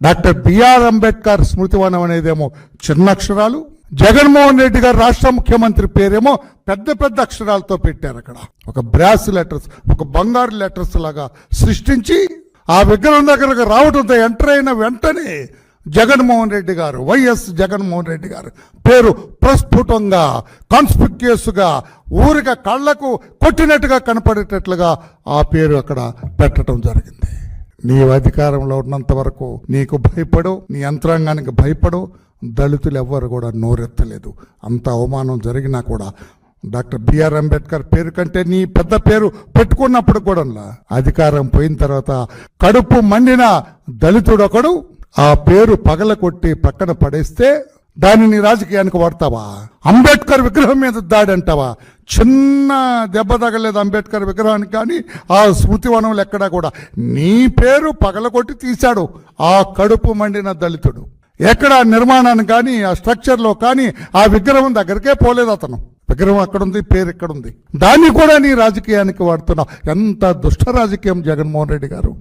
Doctor B R Ambedkar స్మృతివనం అనేదేమో చిన్న అక్షరాలు జగన్మోహన్ రెడ్డి గారు రాష్ట్ర ముఖ్యమంత్రి పేరేమో పెద్ద పెద్ద అక్షరాలతో పెట్టారు అక్కడ. ఒక బ్రాస్ లెటర్స్ ఒక బంగారు లెటర్స్ లాగా సృష్టించి ఆ విగ్రహం దగ్గరకు రావడంతో ఎంటర్ అయిన వెంటనే జగన్మోహన్ రెడ్డి గారు వైఎస్ జగన్మోహన్ రెడ్డి గారు పేరు ప్రస్ఫుటంగా కాన్స్పిక్యూస్గా ఊరిక కళ్ళకు కొట్టినట్టుగా కనపడేటట్లుగా ఆ పేరు అక్కడ పెట్టడం జరిగింది. నీవు అధికారంలో ఉన్నంత వరకు నీకు భయపడు నీ యంత్రాంగానికి భయపడు దళితులు ఎవ్వరు కూడా నోరెత్తలేదు. అంత అవమానం జరిగినా కూడా డాక్టర్ బిఆర్ అంబేద్కర్ పేరు కంటే నీ పెద్ద పేరు పెట్టుకున్నప్పుడు కూడా అధికారం పోయిన తర్వాత కడుపు మండిన దళితుడొకడు ఆ పేరు పగల కొట్టి పక్కన పడేస్తే దానిని రాజకీయానికి వాడతావా? అంబేద్కర్ విగ్రహం మీద దాడి అంటావా చిన్న దెబ్బ తగలేదు అంబేద్కర్ విగ్రహానికి కానీ ఆ స్మృతివనంలో ఎక్కడా కూడా. నీ పేరు పగలగొట్టి తీశాడు ఆ కడుపు మండిన దళితుడు. ఎక్కడ నిర్మాణాన్ని కానీ ఆ స్ట్రక్చర్లో కానీ ఆ విగ్రహం దగ్గరికే పోలేదు అతను. విగ్రహం అక్కడుంది పేరు ఇక్కడుంది. దాన్ని కూడా నీ రాజకీయానికి వాడుతున్నావు. ఎంత దుష్ట రాజకీయం జగన్మోహన్ రెడ్డి గారు.